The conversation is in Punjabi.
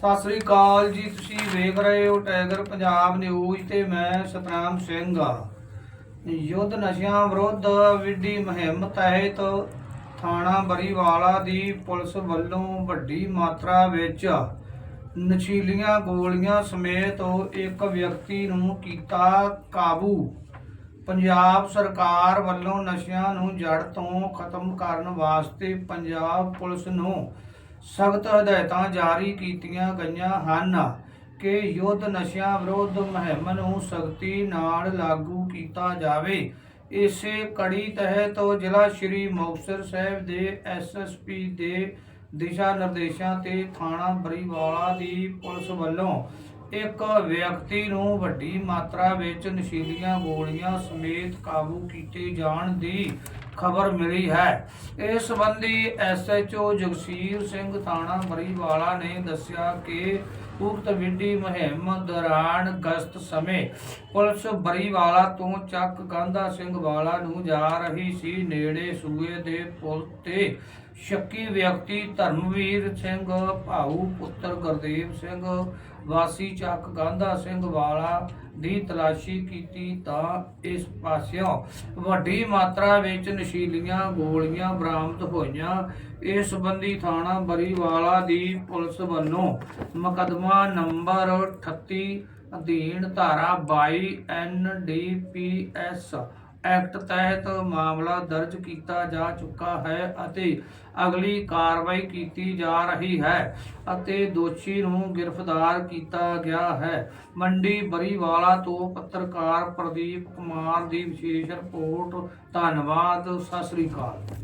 ਸਤਿ ਸ੍ਰੀ ਅਕਾਲ ਜੀ, ਤੁਸੀਂ ਵੇਖ ਰਹੇ ਹੋ ਟਾਈਗਰ ਪੰਜਾਬ ਨਿਊਜ਼ ਤੇ ਮੈਂ ਸਤਨਾਮ ਸਿੰਘ। ਆ ਯੁੱਧ ਨਸ਼ਿਆਂ ਵਿਰੁੱਧ ਵਿੱਢੀ ਮੁਹਿੰਮ ਤਹਿਤ ਥਾਣਾ ਬਰੀਵਾਲਾ ਦੀ ਪੁਲਿਸ ਵੱਲੋਂ ਵੱਡੀ ਮਾਤਰਾ ਵਿੱਚ ਨਸ਼ੀਲੀਆਂ ਗੋਲੀਆਂ ਸਮੇਤ ਇੱਕ ਵਿਅਕਤੀ ਨੂੰ ਕੀਤਾ ਕਾਬੂ। ਪੰਜਾਬ ਸਰਕਾਰ ਵੱਲੋਂ ਨਸ਼ਿਆਂ ਨੂੰ ਜੜ ਤੋਂ ਖਤਮ ਕਰਨ ਵਾਸਤੇ ਪੰਜਾਬ ਪੁਲਿਸ ਨੂੰ ਸਖਤ ਹਦਾਇਤਾਂ ਜਾਰੀ ਕੀਤੀਆਂ ਗਈਆਂ ਹਨ ਕਿ ਯੁੱਧ ਨਸ਼ਿਆਂ ਵਿਰੁੱਧ ਮੁਹਿੰਮ ਨੂੰ ਸਖਤੀ ਨਾਲ ਲਾਗੂ ਕੀਤਾ ਜਾਵੇ। ਇਸੇ ਕੜੀ ਤਹਿਤ ਜ਼ਿਲ੍ਹਾ ਸ਼੍ਰੀ ਮੁਕਤਸਰ ਸਾਹਿਬ ਦੇ ਐਸਐਸਪੀ ਦੇ ਦਿਸ਼ਾ ਨਿਰਦੇਸ਼ਾਂ ਤੇ ਥਾਣਾ ਬਰੀਵਾਲਾ ਦੀ ਪੁਲਿਸ ਵੱਲੋਂ ਇੱਕ ਵਿਅਕਤੀ ਨੂੰ ਵੱਡੀ ਮਾਤਰਾ ਵਿੱਚ ਨਸ਼ੀਲੀਆਂ ਗੋਲੀਆਂ ਸਮੇਤ ਕਾਬੂ ਕੀਤੇ ਜਾਣ ਦੀ ਖਬਰ ਮਿਲੀ ਹੈ। ਇਸ ਸੰਬੰਧੀ ਐਸਐਚਓ ਜਗਸੀਰ ਸਿੰਘ ਥਾਣਾ ਮਰੀਵਾਲਾ ਨੇ ਦੱਸਿਆ ਕਿ ਉਕਤ ਵਿੱਢੀ ਮੁਹਿੰਮ ਦੌਰਾਨ ਗਸ਼ਤ ਸਮੇਂ ਪੁਲਿਸ ਬਰੀਵਾਲਾ ਤੋਂ ਚੱਕ ਗਾਂਧਾ ਸਿੰਘ ਵਾਲਾ ਨੂੰ ਜਾ ਰਹੀ ਸੀ। ਨੇੜੇ ਸੂਏ ਦੇ ਪੁਲ ਤੇ ਸ਼ੱਕੀ ਵਿਅਕਤੀ ਧਰਮਵੀਰ ਸਿੰਘ, ਭਾਊ ਪੁੱਤਰ ਗੁਰਦੇਵ ਸਿੰਘ ਵਾਸੀ ਚੱਕ ਗਾਂਧਾ ਸਿੰਘ ਵਾਲਾ ਦੀ ਤਲਾਸ਼ੀ ਕੀਤੀ ਤਾਂ ਇਸ ਪਾਸਿਓਂ ਵੱਡੀ ਮਾਤਰਾ ਵਿੱਚ ਨਸ਼ੀਲੀਆਂ ਗੋਲੀਆਂ ਬਰਾਮਦ ਹੋਈਆਂ। ਇਸ ਸੰਬੰਧੀ ਥਾਣਾ ਬਰੀਵਾਲਾ ਦੀ ਪੁਲਿਸ ਵੱਲੋਂ ਮੁਕੱਦਮਾ ਨੰਬਰ 38 ਅਧੀਨ ਧਾਰਾ 22 ਐਨਡੀਪੀਐਸ ਐਕਟ ਤਹਿਤ ਮਾਮਲਾ ਦਰਜ ਕੀਤਾ ਜਾ ਚੁੱਕਾ ਹੈ ਅਤੇ ਅਗਲੀ ਕਾਰਵਾਈ ਕੀਤੀ ਜਾ ਰਹੀ ਹੈ ਅਤੇ ਦੋਸ਼ੀ ਨੂੰ ਗ੍ਰਿਫਤਾਰ ਕੀਤਾ ਗਿਆ ਹੈ। ਮੰਡੀ ਬਰੀਵਾਲਾ ਤੋਂ ਪੱਤਰਕਾਰ ਪ੍ਰਦੀਪ ਕੁਮਾਰ ਦੀ ਵਿਸ਼ੇਸ਼ ਰਿਪੋਰਟ। ਧੰਨਵਾਦ, ਸਤਿ ਸ੍ਰੀ ਅਕਾਲ।